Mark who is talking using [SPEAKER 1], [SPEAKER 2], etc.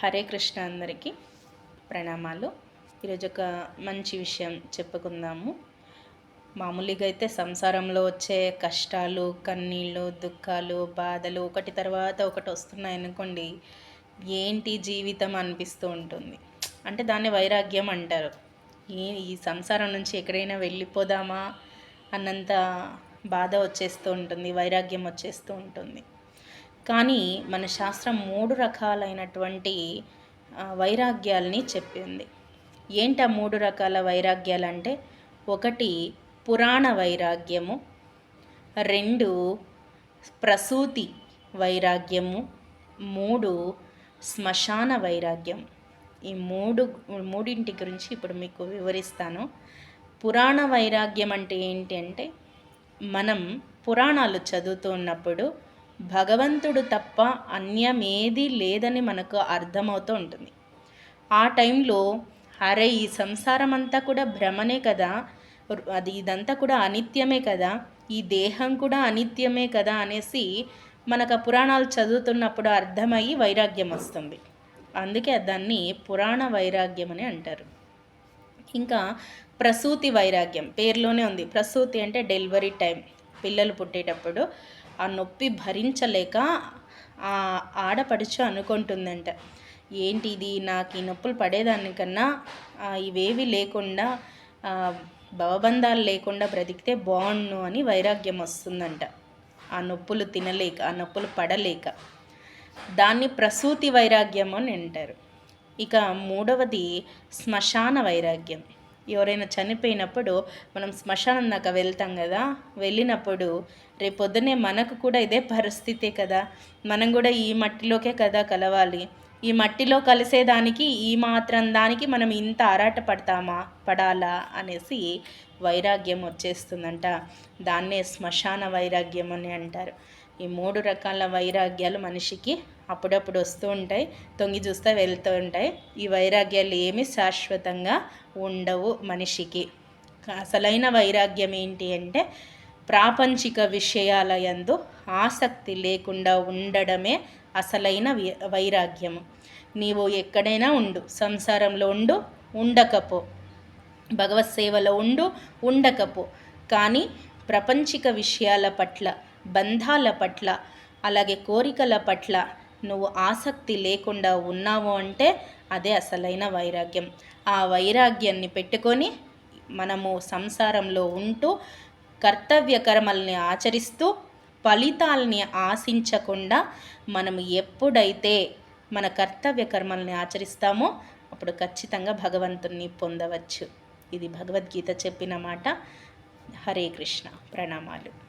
[SPEAKER 1] హరే కృష్ణ అందరికీ ప్రణామాలు. ఈరోజు ఒక మంచి విషయం చెప్పుకుందాము. మామూలుగా అయితే సంసారంలో వచ్చే కష్టాలు కన్నీళ్ళు దుఃఖాలు బాధలు ఒకటి తర్వాత ఒకటి వస్తున్నాయనుకోండి ఏంటి జీవితం అనిపిస్తూ ఉంటుంది. అంటే దాన్ని వైరాగ్యం అంటారు. ఈ ఈ సంసారం నుంచి ఎక్కడైనా వెళ్ళిపోదామా అన్నంత బాధ వచ్చేస్తూ ఉంటుంది వైరాగ్యం వచ్చేస్తూ ఉంటుంది. కానీ మన శాస్త్రం మూడు రకాలైనటువంటి వైరాగ్యాలని వైరాగ్యాల్ని చెప్పింది. ఏంటి ఆ మూడు రకాల వైరాగ్యాలు అంటే ఒకటి పురాణ వైరాగ్యము రెండు ప్రసూతి వైరాగ్యము మూడు శ్మశాన వైరాగ్యం. ఈ మూడు మూడింటి గురించి ఇప్పుడు మీకు వివరిస్తాను. పురాణ వైరాగ్యం అంటే ఏంటి అంటే మనం పురాణాలు చదువుతూ ఉన్నప్పుడు భగవంతుడు తప్ప అన్యమేది లేదని మనకు అర్థమవుతూ ఉంటుంది. ఆ టైంలో అరే ఈ సంసారం అంతా కూడా భ్రమనే కదా? అది ఇదంతా కూడా అనిత్యమే కదా? ఈ దేహం కూడా అనిత్యమే కదా? అనేసి మనకు ఆ పురాణాలు చదువుతున్నప్పుడు అర్థమయ్యి వైరాగ్యం వస్తుంది. అందుకే దాన్ని పురాణ వైరాగ్యం అని అంటారు. ఇంకా ప్రసూతి వైరాగ్యం పేర్లోనే ఉంది. ప్రసూతి అంటే డెలివరీ టైం. పిల్లలు పుట్టేటప్పుడు ఆ నొప్పి భరించలేక ఆ ఆడపడుచు అనుకుంటుందంట. ఏంటి ఇది నాకు ఈ నొప్పులు పడేదానికన్నా ఇవేవి లేకుండా భవబంధాలు లేకుండా బ్రతికితే బాగుండు అని వైరాగ్యం వస్తుందంట. ఆ నొప్పులు తినలేక ఆ నొప్పులు పడలేక. దాన్ని ప్రసూతి వైరాగ్యం అని అంటారు. ఇక మూడవది శ్మశాన వైరాగ్యం. ఎవరైనా చనిపోయినప్పుడు మనం శ్మశానం దాకా వెళ్తాం కదా వెళ్ళినప్పుడు రేపొద్దునే మనకు కూడా ఇదే పరిస్థితే కదా. మనం కూడా ఈ మట్టిలోకే కదా కలవాలి. ఈ మట్టిలో కలిసేదానికి ఈ మాత్రం దానికి మనం ఇంత ఆరాట పడతామా పడాలా అనేసి వైరాగ్యం వచ్చేస్తుందంట. దాన్నే శ్మశాన వైరాగ్యం అని అంటారు. ఈ మూడు రకాల వైరాగ్యాలు మనిషికి అప్పుడప్పుడు వస్తూ ఉంటాయి తొంగి చూస్తే వెళ్తూ ఉంటాయి. ఈ వైరాగ్యాలు ఏమి శాశ్వతంగా ఉండవు మనిషికి. అసలైన వైరాగ్యం ఏంటి అంటే ప్రాపంచిక విషయాల యందు ఆసక్తి లేకుండా ఉండడమే అసలైన వైరాగ్యము నీవు ఎక్కడైనా ఉండు సంసారంలో ఉండు ఉండకపో. భగవత్ సేవలో ఉండు ఉండకపో. కానీ ప్రపంచిక విషయాల పట్ల బంధాల పట్ల అలాగే కోరికల పట్ల నువ్వు ఆసక్తి లేకుండా ఉన్నావు అంటే అదే అసలైన వైరాగ్యం. ఆ వైరాగ్యాన్ని పెట్టుకొని మనము సంసారంలో ఉంటూ కర్తవ్య కర్మల్ని ఆచరిస్తూ ఫలితాల్ని ఆశించకుండా మనము ఎప్పుడైతే మన కర్తవ్య కర్మల్ని ఆచరిస్తామో అప్పుడు ఖచ్చితంగా భగవంతుణ్ణి పొందవచ్చు. ఇది భగవద్గీత చెప్పిన మాట. హరే కృష్ణ. ప్రణామాలు.